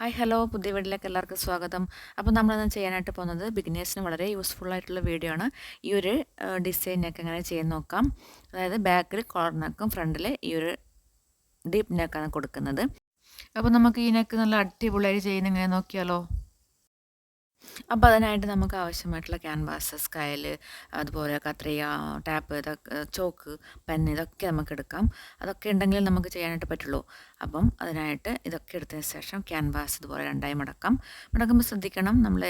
Hi hello. പുതിയ വീട്ടിലേക്ക് എല്ലാവർക്കും സ്വാഗതം. അപ്പോൾ നമ്മളിന്ന് ചെയ്യാനായിട്ട് പോകുന്നത് ബിഗിനേഴ്സിന് വളരെ യൂസ്ഫുൾ ആയിട്ടുള്ള വീഡിയോ ആണ്. ഈ ഒരു ഡിസൈനൊക്കെ എങ്ങനെ ചെയ്യാൻ നോക്കാം. അതായത് ബാക്കിൽ കോളർ നെക്കും ഫ്രണ്ടിൽ ഈ ഒരു ഡീപ്പ് നെക്കാണ് കൊടുക്കുന്നത്. അപ്പോൾ നമുക്ക് ഈ നെക്ക് നല്ല അടിപൊളിയായി ചെയ്യുന്ന എങ്ങനെ നോക്കിയാലോ? അപ്പോൾ അതിനായിട്ട് നമുക്ക് ആവശ്യമായിട്ടുള്ള ക്യാൻവാസ് സ്കൈൽ അതുപോലെ കത്രിക ടാപ്പ് ഇതൊക്കെ ചോക്ക് പെൻ ഇതൊക്കെ നമുക്ക് എടുക്കാം അതൊക്കെ ഉണ്ടെങ്കിൽ നമുക്ക് ചെയ്യാനായിട്ട് പറ്റുള്ളൂ. അപ്പം അതിനായിട്ട് ഇതൊക്കെ എടുത്തതിന് ശേഷം ക്യാൻവാസ് ഇതുപോലെ രണ്ടായി മടക്കാം. മടക്കുമ്പോൾ ശ്രദ്ധിക്കണം നമ്മൾ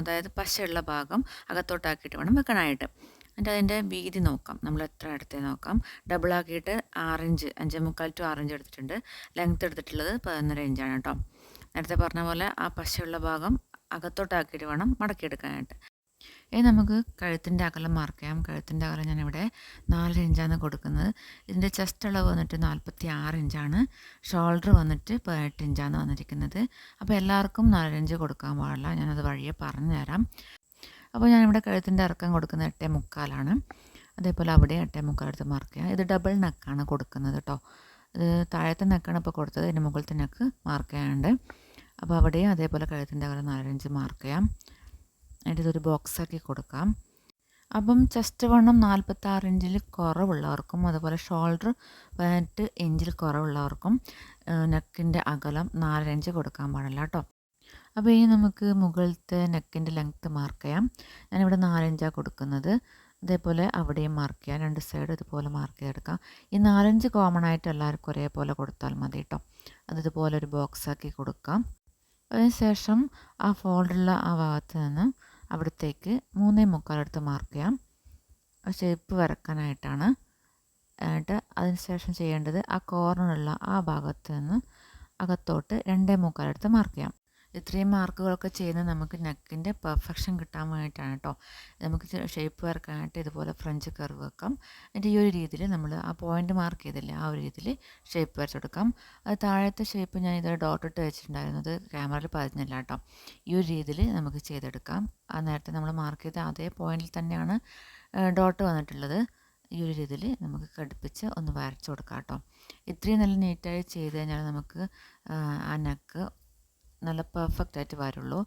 അതായത് പശയുള്ള ഭാഗം അകത്തോട്ടാക്കിയിട്ട് വേണം വെക്കാനായിട്ട്. എന്നിട്ട് അതിന്റെ വീതി നോക്കാം. നമ്മൾ എത്ര അടുത്തേ നോക്കാം. ഡബിൾ ആക്കിയിട്ട് ആറിഞ്ച് അഞ്ച് മുക്കാൽ ടു ആറിഞ്ച് എടുത്തിട്ടുണ്ട്. ലെങ്ത് എടുത്തിട്ടുള്ളത് പതിനൊന്നര ഇഞ്ചാണ് കേട്ടോ. നേരത്തെ പറഞ്ഞ പോലെ ആ പശയുള്ള ഭാഗം അകത്തോട്ടാക്കിയിട്ട് വേണം മടക്കിയെടുക്കാനായിട്ട്. ഇനി നമുക്ക് കഴുത്തിന്റെ അകലം ചെയ്യാം. കഴുത്തിന്റെ അകലം ഞാനിവിടെ നാല് ഇഞ്ചാണ് കൊടുക്കുന്നത്. ഇതിന്റെ ചെസ്റ്റ് അളവ് വന്നിട്ട് നാൽപ്പത്തി ആറ് ഇഞ്ചാണ് ഷോൾഡർ വന്നിട്ട് പതിനെട്ട് ഇഞ്ചാണ് വന്നിരിക്കുന്നത്. അപ്പോൾ എല്ലാവർക്കും നാല് ഇഞ്ച് കൊടുക്കാൻ പാടില്ല. ഞാനത് വഴിയെ പറഞ്ഞു തരാം അപ്പോൾ ഞാനിവിടെ കഴുത്തിന്റെ ഇറക്കം കൊടുക്കുന്നത് എട്ടേ മുക്കാലാണ്. അതേപോലെ അവിടെ എട്ടേ മുക്കാലെടുത്ത് മാർക്ക് ചെയ്യാം. ഇത് ഡബിൾ നെക്കാണ് കൊടുക്കുന്നത് കേട്ടോ ഇത് താഴത്തെ നെക്കാണ് ഇപ്പോൾ കൊടുത്തത്. ഇതിന്റെ മുകളിലത്തെ നെക്ക് മാർക്ക് ചെയ്യാനുണ്ട്. അപ്പോൾ അവിടെയും അതേപോലെ കഴുത്തിന്റെ അകലം നാലഞ്ച് മാർക്ക് ചെയ്യാം. എന്നിട്ട് ഇതൊരു ബോക്സാക്കി കൊടുക്കാം. അപ്പം ചെസ്റ്റ് വണ്ണം നാൽപ്പത്താറ് ഇഞ്ചിൽ കുറവുള്ളവർക്കും അതുപോലെ ഷോൾഡർ പതിനെട്ട് ഇഞ്ചിൽ കുറവുള്ളവർക്കും നെക്കിന്റെ അകലം നാലഞ്ച് കൊടുക്കാൻ പാടില്ല കേട്ടോ അപ്പോൾ ഇനി നമുക്ക് മുകളിലത്തെ നെക്കിന്റെ ലെങ്ത്ത് മാർക്ക് ചെയ്യാം. ഞാനിവിടെ നാലഞ്ചാണ് കൊടുക്കുന്നത്. അതേപോലെ അവിടെയും മാർക്ക് ചെയ്യാം. രണ്ട് സൈഡ് ഇതുപോലെ മാർക്ക് ചെയ്തെടുക്കാം. ഈ നാലഞ്ച് കോമൺ ആയിട്ട് എല്ലാവർക്കും ഒരേപോലെ കൊടുത്താൽ മതി കേട്ടോ അത് ഒരു ബോക്സാക്കി കൊടുക്കാം. അതിനുശേഷം ആ ഫോൾഡുള്ള ആ ഭാഗത്ത് നിന്ന് അവിടത്തേക്ക് മൂന്നേ മുക്കാലെടുത്ത് മാർക്ക് ചെയ്യാം. ഷേപ്പ് വരക്കാനായിട്ടാണ് എന്നിട്ട് അതിനുശേഷം ചെയ്യേണ്ടത് ആ കോർണറുള്ള ആ ഭാഗത്ത് നിന്ന് അകത്തോട്ട് രണ്ടേ മുക്കാലെടുത്ത് മാർക്ക് ചെയ്യാം. ഇത്രയും മാർക്കുകളൊക്കെ ചെയ്യുന്നത് നമുക്ക് നെക്കിന്റെ പെർഫെക്ഷൻ കിട്ടാൻ വേണ്ടിയിട്ടാണ് കേട്ടോ. നമുക്ക് ഷേപ്പ് വരക്കാനായിട്ട് ഇതുപോലെ ഫ്രഞ്ച് കർവ് വെക്കാം. എന്നിട്ട് ഈ ഒരു രീതിയിൽ നമ്മൾ ആ പോയിന്റ് മാർക്ക് ചെയ്തില്ലേ ആ ഒരു രീതിയിൽ ഷേപ്പ് വരച്ചെടുക്കാം അത് താഴത്തെ ഷേപ്പ് ഞാൻ ഇതുവരെ ഡോട്ട് ഇട്ട് വെച്ചിട്ടുണ്ടായിരുന്നത് ക്യാമറയിൽ പതിഞ്ഞില്ല കേട്ടോ. ഈ ഒരു രീതിയിൽ നമുക്ക് ചെയ്തെടുക്കാം. ആ നേരത്തെ നമ്മൾ മാർക്ക് ചെയ്ത അതേ പോയിന്റിൽ തന്നെയാണ് ഡോട്ട് വന്നിട്ടുള്ളത്. ഈ ഒരു രീതിയിൽ നമുക്ക് ഘടിപ്പിച്ച് ഒന്ന് വരച്ചു കൊടുക്കാം കേട്ടോ. ഇത്രയും നല്ല നീറ്റായി ചെയ്ത് കഴിഞ്ഞാൽ നമുക്ക് ആ നെക്ക് നല്ല പെർഫെക്റ്റ് ആയിട്ട് വരുള്ളൂ.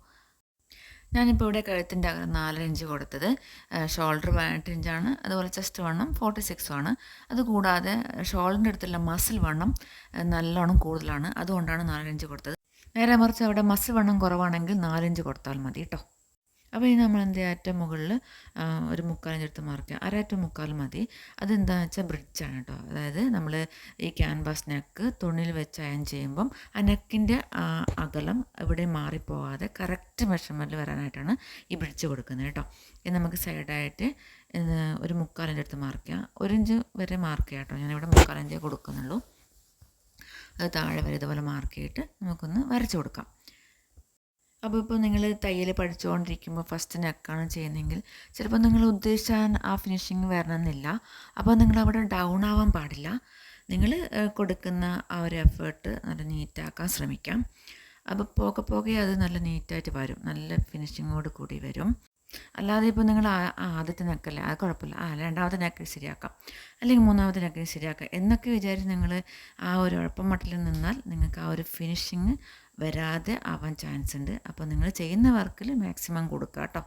ഞാനിപ്പോൾ ഇവിടെ കഴുത്തിന്റെ അകലം നാലര ഇഞ്ച് കൊടുത്തത്. ഷോൾഡർ പതിനെട്ട് ഇഞ്ചാണ് അതുപോലെ ചെസ്റ്റ് വണ്ണം ഫോർട്ടി സിക്സും ആണ്. അതുകൂടാതെ ഷോൾഡറിന്റെ അടുത്തുള്ള മസിൽ വണ്ണം നല്ലോണം കൂടുതലാണ്. അതുകൊണ്ടാണ് നാലര ഇഞ്ച് കൊടുത്തത്. നേരെ മറിച്ച് അവിടെ മസിൽ വണ്ണം കുറവാണെങ്കിൽ നാലിഞ്ച് കൊടുത്താൽ മതി കേട്ടോ അപ്പോൾ ഇനി നമ്മൾ എന്ത് ചെയ്യുക? ഏറ്റവും മുകളിൽ ഒരു മുക്കാലിന്റെ അടുത്ത് മാർക്ക് ചെയ്യുക. അരറ്റ മുക്കാൽ മതി. അതെന്താണെന്ന് വെച്ചാൽ ബ്രിഡ്ജാണ് കേട്ടോ അതായത് നമ്മൾ ഈ ക്യാൻവാസ് നെക്ക് തുണിയിൽ വെച്ച് അയൺ ചെയ്യുമ്പം ആ നെക്കിന്റെ അകലം എവിടെ മാറിപ്പോവാതെ കറക്റ്റ് മെഷർമെന്റിൽ വരാനായിട്ടാണ് ഈ ബ്രിഡ്ജ് കൊടുക്കുന്നത് കേട്ടോ ഇനി നമുക്ക് സൈഡായിട്ട് ഒരു മുക്കാലിന്റെ അടുത്ത് മാർക്ക് ചെയ്യാം ഒരു ഇഞ്ച് വരെ മാർക്ക് ചെയ്യാം കേട്ടോ ഞാനിവിടെ മുക്കാലിഞ്ചേ കൊടുക്കുന്നുള്ളൂ. അത് താഴെ വരെ ഇതുപോലെ മാർക്ക് ചെയ്തിട്ട് നമുക്കൊന്ന് വരച്ച് കൊടുക്കാം. അപ്പോൾ ഇപ്പോൾ നിങ്ങൾ തയ്യൽ പഠിച്ചുകൊണ്ടിരിക്കുമ്പോൾ ഫസ്റ്റ് നെക്കാണ് ചെയ്യുന്നതെങ്കിൽ ചിലപ്പോൾ നിങ്ങൾ ഉദ്ദേശിച്ച ആ ഫിനിഷിങ് വരണമെന്നില്ല. അപ്പോൾ നിങ്ങൾ അവിടെ ഡൗൺ ആവാൻ പാടില്ല. നിങ്ങൾ കൊടുക്കുന്ന ആ ഒരു എഫേർട്ട് നല്ല നീറ്റാക്കാൻ ശ്രമിക്കാം. അപ്പോൾ പോകെ പോകെ അത് നല്ല നീറ്റായിട്ട് വരും. നല്ല ഫിനിഷിങ്ങോട് കൂടി വരും. അല്ലാതെ ഇപ്പോൾ നിങ്ങൾ ആദ്യത്തെ നെക്കല്ല അത് കുഴപ്പമില്ല ആ രണ്ടാമത്തെ നെക്ക് ശരിയാക്കാം. അല്ലെങ്കിൽ മൂന്നാമത്തെ നെക്ക് ശരിയാക്കാം. എന്നൊക്കെ വിചാരിച്ച് നിങ്ങൾ ആ ഒരു ഉഴപ്പം മട്ടിൽ നിന്നാൽ നിങ്ങൾക്ക് ആ ഒരു ഫിനിഷിങ് വരാതെ ആവാൻ ചാൻസ് ഉണ്ട്. അപ്പോൾ നിങ്ങൾ ചെയ്യുന്ന വർക്കിൽ മാക്സിമം കൊടുക്കുക കേട്ടോ.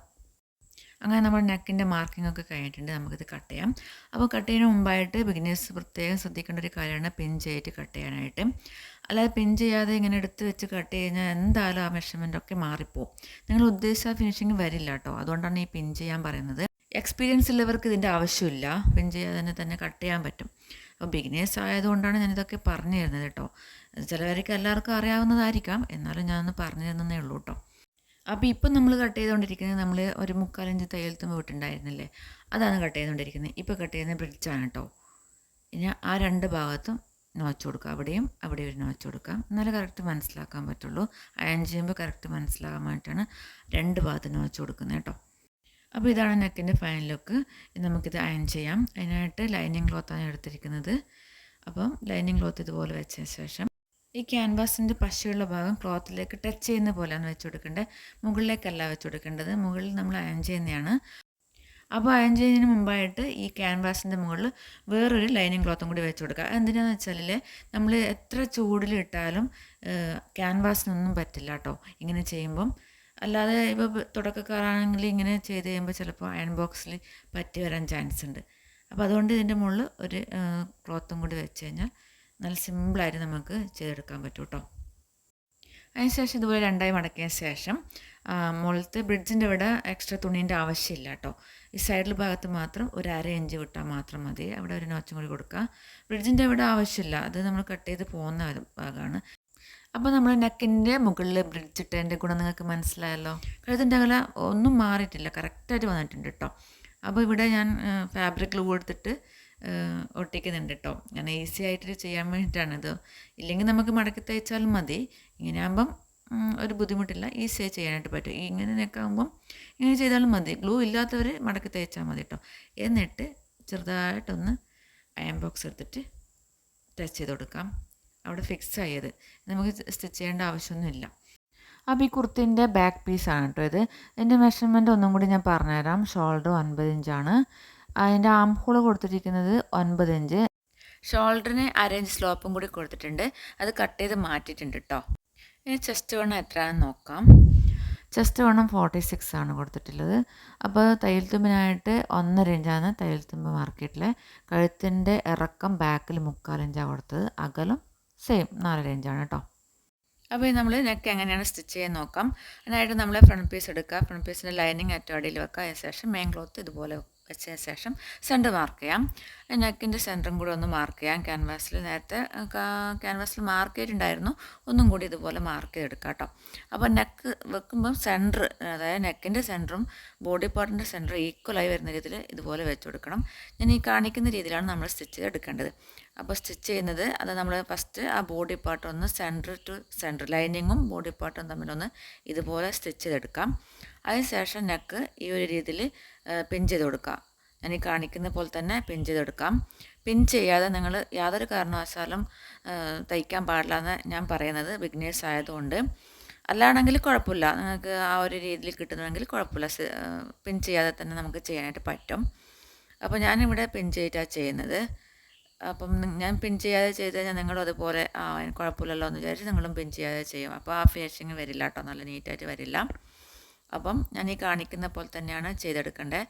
അങ്ങനെ നമ്മൾ നെക്കിന്റെ മാർക്കിംഗ് ഒക്കെ കഴിഞ്ഞിട്ടുണ്ട്. നമുക്കിത് കട്ട് ചെയ്യാം. അപ്പോൾ കട്ട് ചെയ്യുന്ന മുമ്പായിട്ട് ബിഗിനേഴ്സ് പ്രത്യേകം ശ്രദ്ധിക്കേണ്ട ഒരു കാര്യമാണ് പിൻ ചെയ്തിട്ട് കട്ട് ചെയ്യാനായിട്ട്. അല്ലാതെ പിൻ ചെയ്യാതെ ഇങ്ങനെ എടുത്ത് വെച്ച് കട്ട് കഴിഞ്ഞാൽ എന്തായാലും ആ മെഷർമെന്റ് ഒക്കെ മാറിപ്പോവും. നിങ്ങൾ ഉദ്ദേശിച്ച ഫിനിഷിങ് വരില്ല കേട്ടോ. അതുകൊണ്ടാണ് ഈ പിൻ ചെയ്യാൻ പറയുന്നത്. എക്സ്പീരിയൻസ് ഉള്ളവർക്ക് ഇതിന്റെ ആവശ്യമില്ല. പിൻ ചെയ്യാതെ തന്നെ തന്നെ കട്ട് ചെയ്യാൻ പറ്റും. അപ്പോൾ ബിഗിനേഴ്സ് ആയതുകൊണ്ടാണ് ഞാനിതൊക്കെ പറഞ്ഞു തരുന്നത് കേട്ടോ. ചിലവർക്ക് എല്ലാവർക്കും അറിയാവുന്നതായിരിക്കാം. എന്നാലും ഞാനൊന്ന് പറഞ്ഞു തന്നേ ഉള്ളൂ കേട്ടോ. അപ്പോൾ ഇപ്പം നമ്മൾ കട്ട് ചെയ്തുകൊണ്ടിരിക്കുന്നത് നമ്മൾ ഒരു മുക്കാലഞ്ച് തയ്യൽ തുമ്പ് വിട്ടുണ്ടായിരുന്നില്ലേ അതാണ് കട്ട് ചെയ്തുകൊണ്ടിരിക്കുന്നത്. ഇപ്പോൾ കട്ട് ചെയ്യുന്ന ബ്രിഡ്ജാണ് കേട്ടോ. ഇനി ആ രണ്ട് ഭാഗത്തും നോച്ച് കൊടുക്കുക. അവിടെയും അവിടെ ഒരു നോച്ച് കൊടുക്കാം എന്നാലേ കറക്റ്റ് മനസ്സിലാക്കാൻ പറ്റുള്ളൂ. അയൺ ചെയ്യുമ്പോൾ കറക്റ്റ് മനസ്സിലാകാൻ വേണ്ടിയിട്ടാണ് രണ്ട് ഭാഗത്ത് നോച്ച് കൊടുക്കുന്നത് കേട്ടോ. അപ്പോൾ ഇതാണ് നെക്കിന്റെ ഫൈനൽ ലുക്ക് നമുക്കിത് അയൺ ചെയ്യാം. അതിനായിട്ട് ലൈനിങ് ക്ലോത്താണ് എടുത്തിരിക്കുന്നത്. അപ്പം ലൈനിങ് ക്ലോത്ത് ഇതുപോലെ വെച്ചതിന് ശേഷം ഈ ക്യാൻവാസിന്റെ പശയുള്ള ഭാഗം ക്ലോത്തിലേക്ക് ടച്ച് ചെയ്യുന്ന പോലെയാണ് വെച്ച് കൊടുക്കേണ്ടത് മുകളിലേക്കല്ല വെച്ച് കൊടുക്കേണ്ടത്. മുകളിൽ നമ്മൾ അയൺ ചെയ്യുന്നതാണ്. അപ്പോൾ അയൺ ചെയ്യുന്നതിന് മുമ്പായിട്ട് ഈ ക്യാൻവാസിന്റെ മുകളിൽ വേറൊരു ലൈനിങ് ക്ലോത്തും കൂടി വെച്ച് കൊടുക്കുക. എന്തിനാന്ന് വെച്ചാൽ നമ്മൾ എത്ര ചൂടിലിട്ടാലും ക്യാൻവാസിനൊന്നും പറ്റില്ല കേട്ടോ ഇങ്ങനെ ചെയ്യുമ്പം അല്ലാതെ ഇപ്പോൾ തുടക്കക്കാരാണെങ്കിൽ ഇങ്ങനെ ചെയ്ത് കഴിയുമ്പോൾ ചിലപ്പോൾ അയൺ ബോക്സിൽ പറ്റി വരാൻ ചാൻസ് ഉണ്ട്. അപ്പോൾ അതുകൊണ്ട് ഇതിന്റെ മുകളിൽ ഒരു ക്ലോത്തും കൂടി വെച്ച് കഴിഞ്ഞാൽ നല്ല സിമ്പിളായിട്ട് നമുക്ക് ചെയ്തെടുക്കാൻ പറ്റും കേട്ടോ അതിനുശേഷം ഇതുപോലെ രണ്ടായി മടക്കിയ ശേഷം മുകളിലത്തെ ബ്രിഡ്ജിന്റെ ഇവിടെ എക്സ്ട്രാ തുണീന്റെ ആവശ്യമില്ല കേട്ടോ ഈ സൈഡിൽ ഭാഗത്ത് മാത്രം ഒരു അര ഇഞ്ച് വിട്ടാൽ മാത്രം മതി. അവിടെ ഒരു നോച്ചും കൂടി കൊടുക്കുക ബ്രിഡ്ജിന്റെ ഇവിടെ ആവശ്യമില്ല. അത് നമ്മൾ കട്ട് ചെയ്ത് പോകുന്ന ഭാഗമാണ്. അപ്പോൾ നമ്മൾ നെക്കിന്റെ മുകളിൽ ബ്രിഡ്ജ് ഇട്ടതിന്റെ ഗുണം നിങ്ങൾക്ക് മനസ്സിലായല്ലോ? കഴുത്തിന്റെ അകല ഒന്നും മാറിയിട്ടില്ല. കറക്റ്റായിട്ട് വന്നിട്ടുണ്ട് കേട്ടോ അപ്പോൾ ഇവിടെ ഞാൻ ഫാബ്രിക് ഗ്ലൂ എടുത്തിട്ട് ഒട്ടിക്കുന്നുണ്ട് കേട്ടോ ഞാൻ ഈസി ആയിട്ട് ചെയ്യാൻ വേണ്ടിയിട്ടാണിത് ഇല്ലെങ്കിൽ നമുക്ക് മടക്കി തയ്ച്ചാലും മതി. ഇങ്ങനെ ആകുമ്പം ഒരു ബുദ്ധിമുട്ടില്ല. ഈസിയായി ചെയ്യാനായിട്ട് പറ്റും. ഇങ്ങനെ നെക്കാകുമ്പം ഇങ്ങനെ ചെയ്താലും മതി. ഗ്ലൂ ഇല്ലാത്തവർ മടക്കി തയ്ച്ചാൽ മതി കേട്ടോ എന്നിട്ട് ചെറുതായിട്ടൊന്ന് അയൺ ബോക്സ് എടുത്തിട്ട് ടച്ച് ചെയ്ത് കൊടുക്കാം. അവിടെ ഫിക്സ് ആയത്. നമുക്ക് സ്റ്റിച്ച് ചെയ്യേണ്ട ആവശ്യമൊന്നുമില്ല. അപ്പോൾ ഈ കുർത്തിന്റെ ബാക്ക് പീസാണ് കേട്ടോ ഇത്. ഇതിന്റെ മെഷർമെന്റ് ഒന്നും കൂടി ഞാൻ പറഞ്ഞുതരാം. ഷോൾഡർ ഒൻപത് ഇഞ്ചാണ് അതിന്റെ ആം ഹോൾ കൊടുത്തിരിക്കുന്നത് ഒൻപത് ഇഞ്ച് ഷോൾഡറിന് അരഞ്ച് സ്ലോപ്പും കൂടി കൊടുത്തിട്ടുണ്ട്. അത് കട്ട് ചെയ്ത് മാറ്റിയിട്ടുണ്ട് കേട്ടോ ഇനി ചെസ്റ്റ് വണ്ണം എത്രയാണെന്ന് നോക്കാം. ചെസ്റ്റ് വണ്ണം ഫോർട്ടി സിക്സ് ആണ് കൊടുത്തിട്ടുള്ളത്. അപ്പോൾ തയ്യൽ തുമ്പിനായിട്ട് ഒന്നര ഇഞ്ചാണ് തയ്യൽ തുമ്പ് മാർക്കറ്റിലെ കഴുത്തിന്റെ ഇറക്കം ബാക്കിൽ മുക്കാലിഞ്ചാണ് കൊടുത്തത്. അകലം സെയിം നാലര ഇഞ്ചാണ് കേട്ടോ അപ്പോൾ നമ്മൾ നെക്ക് എങ്ങനെയാണ് സ്റ്റിച്ച് ചെയ്യാൻ നോക്കാം. അതിനായിട്ട് നമ്മൾ ഫ്രണ്ട് പീസ് എടുക്കുക. ഫ്രണ്ട് പീസിന്റെ ലൈനിങ് ഏറ്റവും അടിയിൽ വെക്കുക. അതിന് ശേഷം മെയിൻ ക്ലോത്ത് ഇതുപോലെ വെച്ചതിന് ശേഷം സെന്റർ മാർക്ക് ചെയ്യാം. നെക്കിന്റെ സെന്ററും കൂടി ഒന്ന് മാർക്ക് ചെയ്യാം. ക്യാൻവാസിൽ നേരത്തെ ക്യാൻവാസിൽ മാർക്ക് ചെയ്തിട്ടുണ്ടായിരുന്നു. ഒന്നും കൂടി ഇതുപോലെ മാർക്ക് ചെയ്തെടുക്കാം കേട്ടോ. അപ്പോൾ നെക്ക് വെക്കുമ്പം സെന്റർ അതായത് നെക്കിന്റെ സെന്ററും ബോഡി പാർട്ടിന്റെ സെന്ററും ഈക്വലായി വരുന്ന രീതിയിൽ ഇതുപോലെ വെച്ച് കൊടുക്കണം. ഞാൻ ഈ കാണിക്കുന്ന രീതിയിലാണ് നമ്മൾ സ്റ്റിച്ച് ചെയ്തെടുക്കേണ്ടത്. അപ്പോൾ സ്റ്റിച്ച് ചെയ്യുന്നത് അത് നമ്മൾ ഫസ്റ്റ് ആ ബോഡി പാർട്ട് ഒന്ന് സെന്റർ ടു സെന്റർ ലൈനിങ്ങും ബോഡി പാർട്ടും തമ്മിലൊന്ന് ഇതുപോലെ സ്റ്റിച്ച് ചെയ്തെടുക്കാം. അതിനുശേഷം നെക്ക് ഈ ഒരു രീതിയിൽ പിൻ ചെയ്ത് കൊടുക്കുക. ഞാൻ ഈ കാണിക്കുന്ന പോലെ തന്നെ പിൻ ചെയ്തെടുക്കാം പിൻ ചെയ്യാതെ നിങ്ങൾ യാതൊരു കാരണവശാലും തയ്ക്കാൻ പാടില്ല എന്ന് ഞാൻ പറയുന്നത് ബിഗ്നേഴ്സ് ആയതുകൊണ്ട്. അല്ലാണെങ്കിൽ കുഴപ്പമില്ല. നിങ്ങൾക്ക് ആ ഒരു രീതിയിൽ കിട്ടുന്നുണ്ടെങ്കിൽ കുഴപ്പമില്ല. പിൻ ചെയ്യാതെ തന്നെ നമുക്ക് ചെയ്യാനായിട്ട് പറ്റും. അപ്പോൾ ഞാനിവിടെ പിൻ ചെയ്തിട്ടാണ് ചെയ്യുന്നത്. അപ്പം ഞാൻ പിൻ ചെയ്യാതെ ചെയ്ത് കഴിഞ്ഞാൽ നിങ്ങളും അതുപോലെ ആ കുഴപ്പമില്ലല്ലോ എന്ന് വിചാരിച്ച് നിങ്ങളും പിൻ ചെയ്യാതെ ചെയ്യും. അപ്പോൾ ആ ഫിനിഷിങ് വരില്ല കേട്ടോ. നല്ല നീറ്റായിട്ട് വരില്ല. അപ്പം ഞാൻ ഈ കാണിക്കുന്ന പോലെ തന്നെയാണ് ചെയ്തെടുക്കേണ്ടത്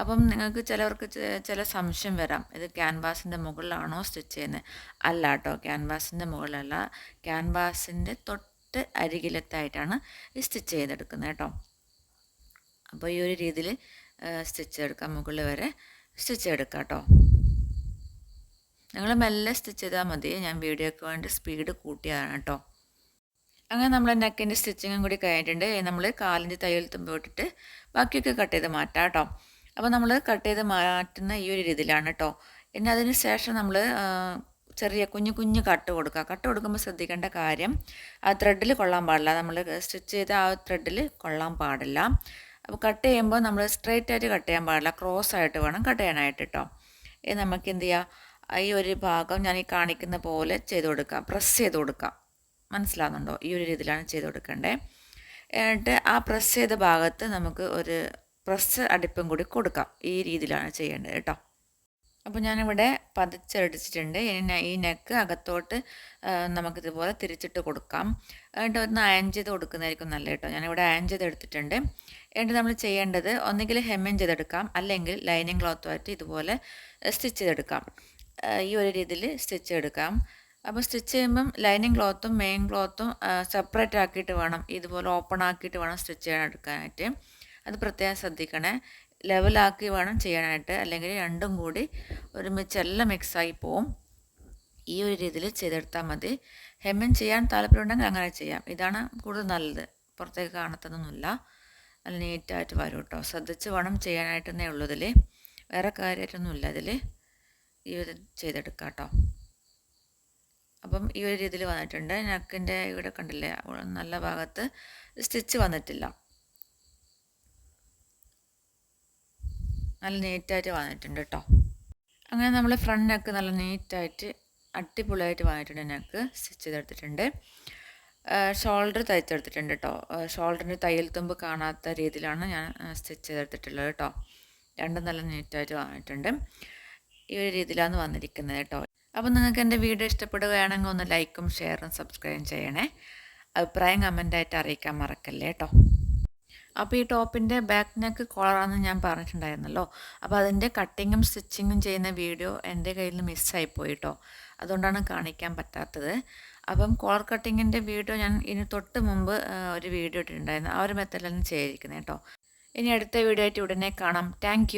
അപ്പം നിങ്ങൾക്ക് ചിലവർക്ക് ചില സംശയം വരാം. ഇത് ക്യാൻവാസിന്റെ മുകളിലാണോ സ്റ്റിച്ച് ചെയ്യുന്നത് അല്ല കേട്ടോ ക്യാൻവാസിന്റെ മുകളിലല്ല. ക്യാൻവാസിന്റെ തൊട്ട് അരികിലത്തായിട്ടാണ് ഈ സ്റ്റിച്ച് ചെയ്തെടുക്കുന്നത് കേട്ടോ. അപ്പോൾ ഈ ഒരു രീതിയിൽ സ്റ്റിച്ച് എടുക്കാം മുകളിൽ വരെ സ്റ്റിച്ച് എടുക്കാം കേട്ടോ. നിങ്ങൾ മെല്ലെ സ്റ്റിച്ച് ചെയ്താൽ മതി. ഞാൻ വീഡിയോയ്ക്ക് വേണ്ടി സ്പീഡ് കൂട്ടിയതാണ് കേട്ടോ. അങ്ങനെ നമ്മൾ നെക്കിന്റെ സ്റ്റിച്ചിങ്ങും കൂടി കഴിഞ്ഞിട്ടുണ്ട്. നമ്മൾ കാലിന്റെ തയ്യൽ തുമ്പ് വിട്ടിട്ട് ബാക്കിയൊക്കെ കട്ട് ചെയ്ത് മാറ്റാം കേട്ടോ അപ്പോൾ നമ്മൾ കട്ട് ചെയ്ത് മാറ്റുന്ന ഈ ഒരു രീതിയിലാണ് കേട്ടോ പിന്നെ അതിന് ശേഷം നമ്മൾ ചെറിയ കുഞ്ഞു കുഞ്ഞു കട്ട് കൊടുക്കുക കട്ട് കൊടുക്കുമ്പോൾ ശ്രദ്ധിക്കേണ്ട കാര്യം ആ ത്രെഡിൽ കൊള്ളാൻ പാടില്ല. നമ്മൾ സ്റ്റിച്ച് ചെയ്ത ആ ത്രെഡിൽ കൊള്ളാൻ പാടില്ല. അപ്പോൾ കട്ട് ചെയ്യുമ്പോൾ നമ്മൾ സ്ട്രെയിറ്റ് ആയിട്ട് കട്ട് ചെയ്യാൻ പാടില്ല. ക്രോസ് ആയിട്ട് വേണം കട്ട് ചെയ്യാനായിട്ട് കേട്ടോ നമുക്ക് എന്ത് ചെയ്യുക ഈ ഒരു ഭാഗം ഞാൻ ഈ കാണിക്കുന്ന പോലെ ചെയ്ത് കൊടുക്കാം. പ്രസ് ചെയ്ത് കൊടുക്കാം. മനസ്സിലാകുന്നുണ്ടോ ഈ ഒരു രീതിയിലാണ് ചെയ്ത് കൊടുക്കേണ്ടത് എന്നിട്ട് ആ പ്രസ് ചെയ്ത ഭാഗത്ത് നമുക്ക് ഒരു പ്രസ് അടുപ്പും കൂടി കൊടുക്കാം. ഈ രീതിയിലാണ് ചെയ്യേണ്ടത് കേട്ടോ. അപ്പോൾ ഞാനിവിടെ പതിച്ചടിച്ചിട്ടുണ്ട് ഇനി ഈ നെക്ക് അകത്തോട്ട് നമുക്കിതുപോലെ തിരിച്ചിട്ട് കൊടുക്കാം. എന്നിട്ട് ഒന്ന് അയൺ ചെയ്ത് കൊടുക്കുന്നതായിരിക്കും നല്ല കേട്ടോ. ഞാനിവിടെ അയൺ ചെയ്ത് എടുത്തിട്ടുണ്ട്. എന്നിട്ട് നമ്മൾ ചെയ്യേണ്ടത് ഒന്നുകിൽ ഹെമ്മൻ ചെയ്തെടുക്കാം. അല്ലെങ്കിൽ ലൈനിങ് ക്ലോത്തുമായിട്ട് ഇതുപോലെ സ്റ്റിച്ച് ചെയ്തെടുക്കാം. ഈ ഒരു രീതിയിൽ സ്റ്റിച്ച് എടുക്കാം. അപ്പോൾ സ്റ്റിച്ച് ചെയ്യുമ്പം ലൈനിങ് ക്ലോത്തും മെയിൻ ക്ലോത്തും സെപ്പറേറ്റ് ആക്കിയിട്ട് വേണം. ഇതുപോലെ ഓപ്പൺ ആക്കിയിട്ട് വേണം സ്റ്റിച്ച് ചെയ്യാൻ എടുക്കാനായിട്ട്. അത് പ്രത്യേകം ശ്രദ്ധിക്കണേ. ലെവലാക്കി വേണം ചെയ്യാനായിട്ട്. അല്ലെങ്കിൽ രണ്ടും കൂടി ഒരുമിച്ച് എല്ലാം മിക്സായി പോവും. ഈ ഒരു രീതിയിൽ ചെയ്തെടുത്താൽ മതി. ഹെമ്മിങ് ചെയ്യാൻ താല്പര്യമുണ്ടെങ്കിൽ അങ്ങനെ ചെയ്യാം. ഇതാണ് കൂടുതൽ നല്ലത്. പുറത്തേക്ക് കാണത്തതൊന്നുമില്ല. നല്ല നീറ്റായിട്ട് വരും കേട്ടോ. ശ്രദ്ധിച്ച് വേണം ചെയ്യാനായിട്ടെന്നേ ഉള്ളൂ ഇതിൽ വേറെ കാര്യമായിട്ടൊന്നുമില്ല ഇതിൽ ഈ ഒരു ചെയ്തെടുക്കാം കേട്ടോ. അപ്പം ഈ ഒരു രീതിയിൽ വന്നിട്ടുണ്ട്. നെക്കിന്റെ ഇവിടെ കണ്ടില്ലേ നല്ല ഭാഗത്ത് സ്റ്റിച്ച് വന്നിട്ടില്ല. നല്ല നീറ്റായിട്ട് വന്നിട്ടുണ്ട് കേട്ടോ. അങ്ങനെ നമ്മൾ ഫ്രണ്ട് നെക്ക് നല്ല നീറ്റായിട്ട് അടിപൊളിയായിട്ട് വന്നിട്ടുണ്ട് നെക്ക് സ്റ്റിച്ച് ചെയ്തെടുത്തിട്ടുണ്ട്. ഷോൾഡർ തയ്ച്ചെടുത്തിട്ടുണ്ട് കേട്ടോ. ഷോൾഡറിന്റെ തയ്യൽ തുമ്പ് കാണാത്ത രീതിയിലാണ് ഞാൻ സ്റ്റിച്ച് ചെയ്തെടുത്തിട്ടുള്ളത് കേട്ടോ. രണ്ടും നല്ല നീറ്റായിട്ട് വന്നിട്ടുണ്ട്. ഈ ഒരു രീതിയിലാണ് വന്നിരിക്കുന്നത് കേട്ടോ. അപ്പോൾ നിങ്ങൾക്ക് എന്റെ വീഡിയോ ഇഷ്ടപ്പെടുകയാണെങ്കിൽ ഒന്ന് ലൈക്കും ഷെയറും സബ്സ്ക്രൈബും ചെയ്യണേ. അഭിപ്രായം കമന്റായിട്ട് അറിയിക്കാൻ മറക്കല്ലേ കേട്ടോ അപ്പോൾ ഈ ടോപ്പിന്റെ ബാക്ക് നെക്ക് കോളറാണെന്ന് ഞാൻ പറഞ്ഞിട്ടുണ്ടായിരുന്നല്ലോ. അപ്പോൾ അതിന്റെ കട്ടിങ്ങും സ്റ്റിച്ചിങ്ങും ചെയ്യുന്ന വീഡിയോ എന്റെ കയ്യിൽ നിന്ന് മിസ്സായിപ്പോയി കേട്ടോ അതുകൊണ്ടാണ് കാണിക്കാൻ പറ്റാത്തത്. അപ്പം കോളർ കട്ടിങ്ങിന്റെ വീഡിയോ ഞാൻ ഇനി തൊട്ട് മുമ്പ് ഒരു വീഡിയോ ഇട്ടിട്ടുണ്ടായിരുന്നു. ആ ഒരു മെത്തേഡിലാണ് ചെയ്തിരിക്കുന്നത് കേട്ടോ ഇനി അടുത്ത വീഡിയോ ആയിട്ട് ഉടനെ കാണാം. താങ്ക്